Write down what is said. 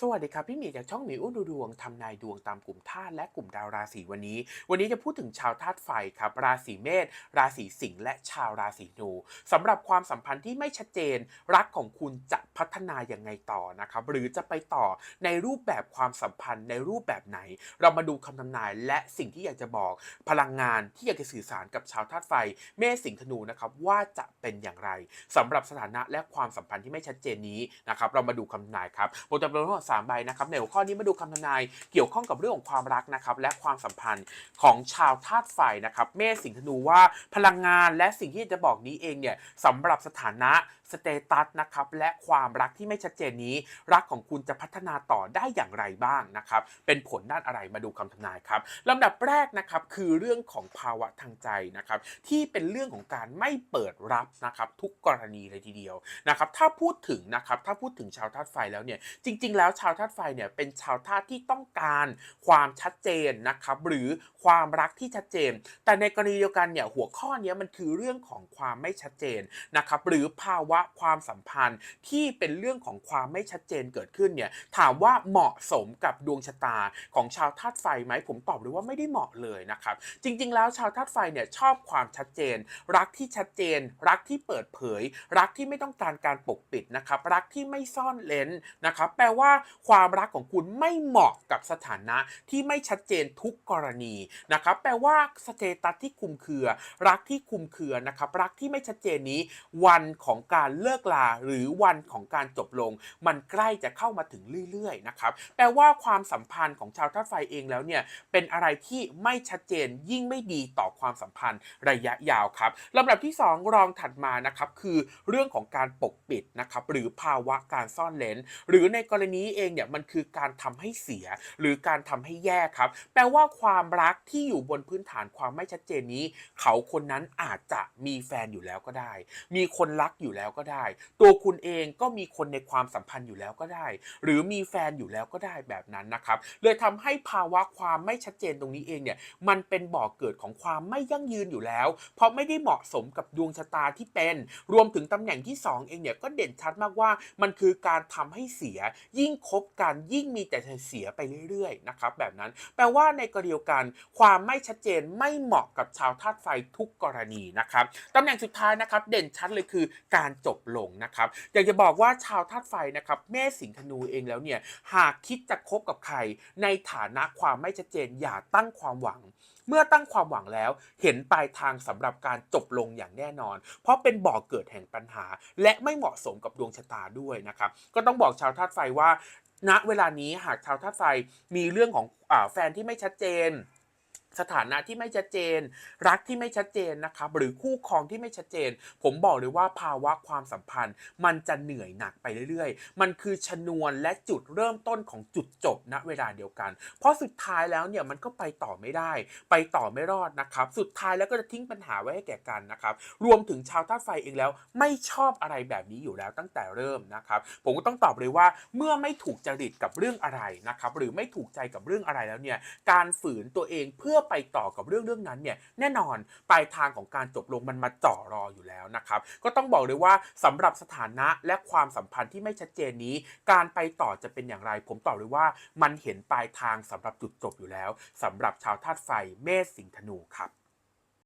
สวัสดีครับ พี่หมีจากช่องหมีอุ้นดูดวงทำนายดวงตามกลุ่มธาตุและกลุ่มดาวราศีวันนี้ วันนี้จะพูดถึงชาวธาตุไฟครับ ราศีเมษราศีสิงห์และชาวราศีธนูสำหรับความสัมพันธ์ที่ไม่ชัดเจน รักของคุณจะพัฒนาอย่างไงต่อนะครับ หรือจะไปต่อในรูปแบบความสัมพันธ์ในรูปแบบไหน เรามาดูคำทำนายและสิ่งที่อยากจะบอก พลังงานที่อยากจะสื่อสารกับชาวธาตุไฟ เมษสิงห์ธนูนะครับว่าจะเป็นอย่างไรสำหรับสถานะและความสัมพันธ์ที่ไม่ชัดเจนนี้นะครับเรามาดูคำทำนายครับบทจำนวนทั้งหมดสามใบนะครับในหัวข้อนี้มาดูคำทำนายเกี่ยวข้องกับเรื่องของความรักนะครับและความสัมพันธ์ของชาวธาตุไฟนะครับเมษสิงห์ธนูว่าพลังงานและสิ่งที่จะบอกนี้เองเนี่ยสำหรับสถานะสเตตัสนะครับและความรักที่ไม่ชัดเจนนี้ รักของคุณจะพัฒนาต่อได้อย่างไรบ้างนะครับเป็นผลด้านอะไรมาดูคำทำนายครับลำดับแรกนะครับคือเรื่องของภาวะทางใจนะครับที่เป็นเรื่องของการไม่เปิดรับนะครับทุกกรณีเลยทีเดียวนะครับถ้าพูดถึงนะครับถ้าพูดถึงชาวธาตุไฟแล้วเนี่ยจริง ๆ แล้วชาวธาตุไฟเนี่ยเป็นชาวธาตุที่ต้องการความชัดเจนนะครับหรือความรักที่ชัดเจน แต่ในกรณีเดียวกันเนี่ยหัวข้อนี้มันคือเรื่องของความไม่ชัดเจนนะครับหรือภาวะความสัมพันธ์ที่เป็นเรื่องของความไม่ชัดเจนเกิดขึ้นเนี่ยถามว่าเหมาะสมกับดวงชะตาของชาวธาตุไฟไหมผมตอบเลยว่าไม่ได้เหมาะเลยนะครับจริง ๆ แล้วชาวธาตุไฟเนี่ยชอบความชัดเจน รักที่ชัดเจน รักที่เปิดเผย รักที่ไม่ต้องการการปกปิดนะครับรักที่ไม่ซ่อนเลนนะครับแปลว่าความรักของคุณไม่เหมาะกับสถานะที่ไม่ชัดเจนทุกกรณีนะครับแปลว่าสเตตัสที่คุมเครือ รักที่คุมเครือนะครับรักที่ไม่ชัดเจนนี้ วันของการเลิกลาหรือวันของการจบลง มันใกล้จะเข้ามาถึงเรื่อยๆนะครับแปลว่าความสัมพันธ์ของชาวธาตุไฟเองแล้วเนี่ยเป็นอะไรที่ไม่ชัดเจนยิ่งไม่ดีต่อความสัมพันธ์ระยะยาวครับลำดับที่ 2 รองถัดมานะครับคือเรื่องของการปกปิดนะครับหรือภาวะการซ่อนเลนหรือในกรณีเองเนี่ยมันคือการทำให้เสีย หรือการทำให้แย่ครับ แปลว่าความรักที่อยู่บนพื้นฐานความไม่ชัดเจนนี้ เขาคนนั้นอาจจะมีแฟนอยู่แล้วก็ได้ มีคนรักอยู่แล้วก็ได้ ตัวคุณเองก็มีคนในความสัมพันธ์อยู่แล้วก็ได้ หรือมีแฟนอยู่แล้วก็ได้แบบนั้นนะครับเลยทำให้ภาวะความไม่ชัดเจนตรงนี้เองเนี่ยมันเป็นบ่อกเกิดของความไม่ยั่งยืนอยู่แล้ว เพราะไม่ได้เหมาะสมกับดวงชะตาที่เป็น รวมถึงตำแหน่งที่ 2 เองเนี่ยก็เด่นชัดมากว่ามันคือการทำให้เสีย ยิ่งคบกันยิ่งมีแต่เสียไปเรื่อยๆนะครับแบบนั้นแปลว่าในกรณีเดียวกัน ความไม่ชัดเจนไม่เหมาะกับชาวธาตุไฟทุกกรณีนะครับตำแหน่งสุดท้ายนะครับ เด่นชัดเลยคือการจบลงนะครับอยากจะบอกว่าชาวธาตุไฟนะครับแม่สิงห์ธนูเองแล้วเนี่ยหากคิดจะคบกับใคร ในฐานะความไม่ชัดเจนอย่าตั้งความหวังเมื่อตั้งความหวังแล้วเห็นปลายทางสำหรับการจบลงอย่างแน่นอน เพราะเป็นบ่อกเกิดแห่งปัญหา และไม่เหมาะสมกับดวงชะตาด้วยนะครับ ก็ต้องบอกชาวธาตุไฟว่า ณเวลานี้หากชาวธาตุไฟมีเรื่องของอแฟนที่ไม่ชัดเจน สถานะที่ไม่ชัดเจน รักที่ไม่ชัดเจนนะครับหรือคู่ครองที่ไม่ชัดเจน ผมบอกเลยว่าภาวะความสัมพันธ์ มันจะเหนื่อยหนักไปเรื่อยๆ มันคือชนวนและจุดเริ่มต้นของจุดจบณเวลาเดียวกัน เพราะสุดท้ายแล้วเนี่ยมันก็ไปต่อไม่ได้ ไปต่อไม่รอดนะครับสุดท้ายแล้วก็จะทิ้งปัญหาไว้ให้แก่กันนะครับรวมถึงชาวธาตุไฟเองแล้ว ไม่ชอบอะไรแบบนี้อยู่แล้วตั้งแต่เริ่มนะครับผมก็ต้องตอบเลยว่าเมื่อไม่ถูกจริตกับเรื่องอะไรนะครับหรือไม่ถูกใจกับเรื่องอะไรแล้วเนี่ยการฝืนตัวเองเพื่อไปต่อกับเรื่องเรื่องนั้นเนี่ยแน่นอนปลายทางของการจบลงมันมาจ่อรออยู่แล้วนะครับ ก็ต้องบอกเลยว่าสำหรับสถานะและความสัมพันธ์ที่ไม่ชัดเจนนี้ การไปต่อจะเป็นอย่างไร ผมตอบเลยว่ามันเห็นปลายทางสำหรับจุดจบอยู่แล้วสำหรับชาวธาตุไฟเมษสิงห์ธนูครับ